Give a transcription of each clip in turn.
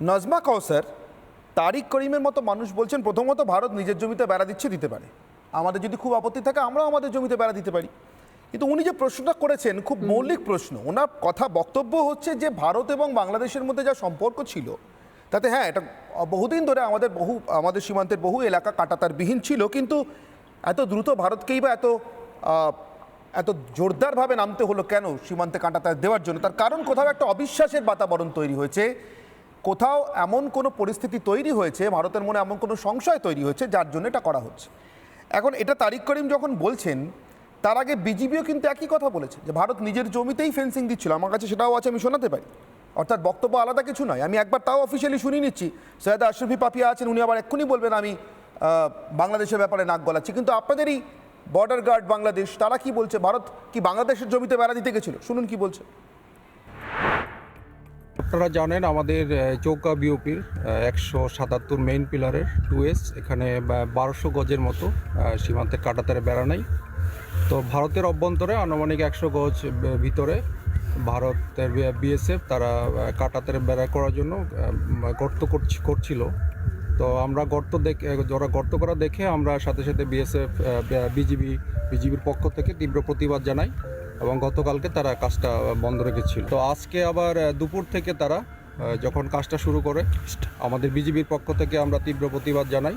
নাজমা কৌসার তারিক করিমের মতো মানুষ বলছেন প্রথমত ভারত নিজের জমিতে বেড়া দিচ্ছে দিতে পারে। আমাদের যদি খুব আপত্তি থাকে আমরাও আমাদের জমিতে বেড়া দিতে পারি। কিন্তু উনি যে প্রশ্নটা করেছেন খুব মৌলিক প্রশ্ন। ওনার কথা বক্তব্য হচ্ছে যে ভারত এবং বাংলাদেশের মধ্যে যা সম্পর্ক ছিল তাতে হ্যাঁ এটা বহুদিন ধরে আমাদের বহু আমাদের সীমান্তের বহু এলাকা কাটাতারবিহীন ছিল কিন্তু এত দ্রুত ভারতকেই বা এত এত জোরদারভাবে নামতে হলো কেন সীমান্তে কাঁটাতার দেওয়ার জন্য? তার কারণ কোথাও একটা অবিশ্বাসের বাতাবরণ তৈরি হয়েছে। কোথাও এমন কোনো পরিস্থিতি তৈরি হয়েছে, ভারতের মনে এমন কোনো সংশয় তৈরি হয়েছে যার জন্য এটা করা হচ্ছে। এখন এটা তারিক করিম যখন বলছেন, তার আগে বিজিবিও কিন্তু একই কথা বলেছে যে ভারত নিজের জমিতেই ফেন্সিং দিচ্ছিল। আমার কাছে সেটাও আছে, আমি শোনাতে পারি। অর্থাৎ বক্তব্য আলাদা কিছু নয়। আমি একবার তাও অফিসিয়ালি শুনিয়ে নিচ্ছি। সৈয়দ আশরফি পাপিয়া আছেন, উনি আবার এক্ষুনি বলবেন আমি বাংলাদেশের ব্যাপারে নাক গলাচ্ছি। কিন্তু আপনাদেরই বর্ডার গার্ড বাংলাদেশ, তারা কি বলছে? ভারত কি বাংলাদেশের জমিতে বেড়া দিতে গেছিল? শুনুন কি বলছে। আপনারা জানেন আমাদের চৌকা বিওপির একশো সাতাত্তর মেইন পিলারের টু এস এখানে বারোশো গজের মতো সীমান্তের কাটাতারে বেড়া নাই। তো ভারতের অভ্যন্তরে আনুমানিক একশো গজ ভিতরে ভারতের বিএসএফ তারা কাটাতারে বেড়া করার জন্য গর্ত করছি- করছিল। তো আমরা গর্ত দেখে যারা গর্ত করা দেখে আমরা সাথে সাথে বিএসএফ বিজিবি বিজিবির পক্ষ থেকে তীব্র প্রতিবাদ জানাই। এবং গতকালকে তারা কাজটা বন্ধ রেখেছিল। তো আজকে আবার দুপুর থেকে তারা যখন কাজটা শুরু করে, আমাদের বিজিবির পক্ষ থেকে আমরা তীব্র প্রতিবাদ জানাই।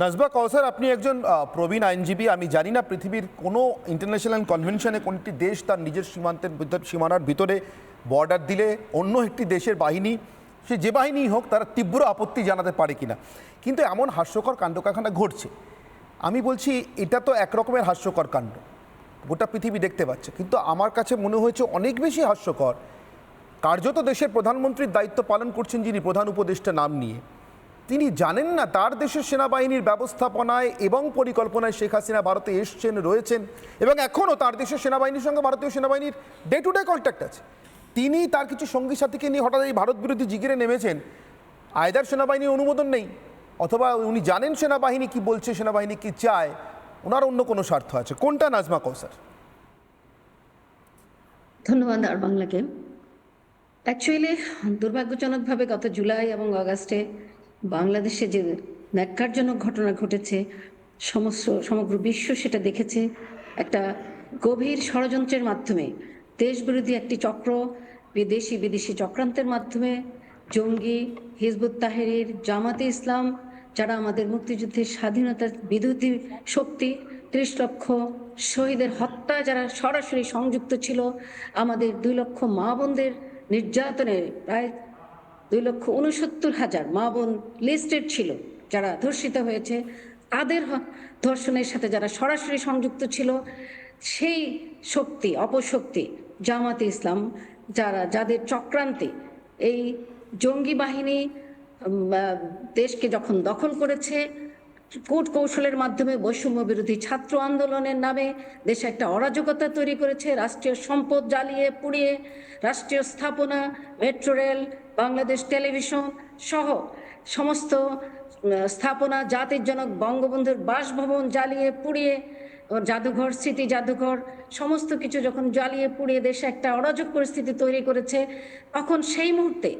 নাজবা কৌসার আপনি একজন প্রবীণ আইনজীবী। আমি জানি না পৃথিবীর কোনো ইন্টারন্যাশনাল কনভেনশনে কোনটি দেশ তার নিজের সীমান্তের সীমানার ভিতরে বর্ডার দিলে অন্য একটি দেশের বাহিনী, সে যে বাহিনী হোক, তারা তীব্র আপত্তি জানাতে পারে কিনা। কিন্তু এমন হাস্যকর কাণ্ডকারখানা ঘটছে। আমি বলছি, এটা তো একরকমের হাস্যকর কাণ্ড। গোটা পৃথিবী দেখতে পাচ্ছে। কিন্তু আমার কাছে মনে হয়েছে অনেক বেশি হাস্যকর। কার্যত দেশের প্রধানমন্ত্রীর দায়িত্ব পালন করছেন যিনি প্রধান উপদেষ্টা নাম নিয়ে। তিনি জানেন না তার দেশের সেনাবাহিনীর ব্যবস্থাপনায় এবং পরিকল্পনায় শেখ হাসিনা ভারতে এসছেন, রয়েছেন এবং এখনও তার দেশের সেনাবাহিনীর সঙ্গে ভারতীয় সেনাবাহিনীর ডে টু ডে কন্ট্যাক্ট আছে। তিনি তার কিছু সঙ্গী সাথীকে নিয়ে হঠাৎ এই ভারত বিরোধী জিগিরে নেমেছেন। আয়দার সেনাবাহিনীর অনুমোদন নেই। অথবা উনি জানেন সেনাবাহিনী কি বলছে, সেনাবাহিনী কি চায়। ওনার অন্য কোনো স্বার্থ আছে? কোনটা নাজমা কৌসার ধন্যবাদ আর বাংলাকে। অ্যাকচুয়ালি দুর্ভাগ্যজনকভাবে গত জুলাই এবং অগাস্টে বাংলাদেশে যে ন্যাক্কারজনক ঘটনা ঘটেছে, সমস্ত, সমগ্র বিশ্ব সেটা দেখেছে একটা গভীর ষড়যন্ত্রের মাধ্যমে। দেশবিরোধী একটি চক্র বিদেশি বিদেশি চক্রান্তের মাধ্যমে জঙ্গি, হিজবুত তাহেরির, জামাতে ইসলাম যারা আমাদের মুক্তিযুদ্ধের স্বাধীনতার বিরোধী শক্তি, ত্রিশ লক্ষ শহীদের হত্যা, যারা সরাসরি সংযুক্ত ছিল, আমাদের দুই লক্ষ মা বোনদের নির্যাতনে প্রায় দুই লক্ষ উনসত্তর হাজার মা বোন লিস্টেড ছিল, যারা ধর্ষিত হয়েছে। তাদের ধর্ষণের সাথে যারা সরাসরি সংযুক্ত ছিল, সেই শক্তি, অপশক্তি জামাতে ইসলাম, যারা, যাদের চক্রান্তে এই জঙ্গি বাহিনী দেশকে যখন দখল করেছে, কূট কৌশলের মাধ্যমে বৈষম্য বিরোধী ছাত্র আন্দোলনের নামে দেশে একটা অরাজকতা তৈরি করেছে, রাষ্ট্রীয় সম্পদ জ্বালিয়ে পুড়িয়ে রাষ্ট্রীয় স্থাপনা, মেট্রো রেল, বাংলাদেশ টেলিভিশন সহ সমস্ত স্থাপনা জাতির জনক বঙ্গবন্ধুর বাসভবন জ্বালিয়ে পুড়িয়ে জাদুঘর স্মৃতি জাদুঘর, সমস্ত কিছু যখন জ্বালিয়ে পুড়িয়ে দেশে একটা অরাজক পরিস্থিতি তৈরি করেছে, তখন সেই মুহূর্তে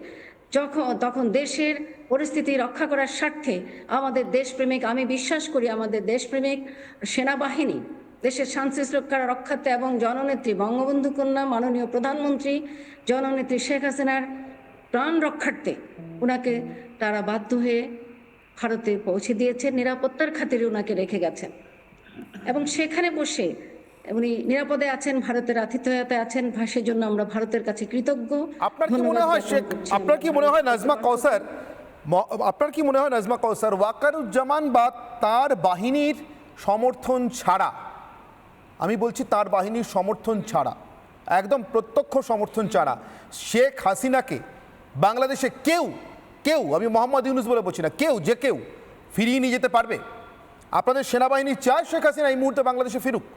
যখন, তখন দেশের পরিস্থিতি রক্ষা করার স্বার্থে আমাদের দেশপ্রেমিক, আমি বিশ্বাস করি আমাদের দেশপ্রেমিক সেনাবাহিনী, দেশের শান্তি শৃঙ্খলা রক্ষার্থে এবং জননেত্রী বঙ্গবন্ধু কন্যা, মাননীয় প্রধানমন্ত্রী জননেত্রী শেখ হাসিনার প্রাণ রক্ষার্থে ওনাকে তারা বাধ্য হয়ে ভারতে পৌঁছে দিয়েছেন, নিরাপত্তার খাতিরে ওনাকে রেখে গেছেন। এবং সেখানে বসে উনি নিরাপদে আছেন ভারতের আতিথেয়তা আছেন ভাষের জন্য আমরা ভারতের কাছে কৃতজ্ঞ। আপনার কি মনে হয় শেখ আপনার কি মনে হয় নাজমা। কৌসার আপনার কি মনে হয় নাজমা কৌসার ওয়াকারুজ্জামান বা তার বাহিনীর সমর্থন ছাড়া? আমি বলছি তার বাহিনীর সমর্থন ছাড়া একদম প্রত্যক্ষ সমর্থন ছাড়া। শেখ হাসিনাকে বাংলাদেশে কেউ কেউ আমি মোহাম্মদ ইউনুস বলে বলছি না কেউ যে কেউ ফিরিয়ে নিয়ে যেতে পারবে। আপনাদের সেনাবাহিনী চায় শেখ হাসিনা এই মুহূর্তে বাংলাদেশে ফিরুক হ্যাঁ,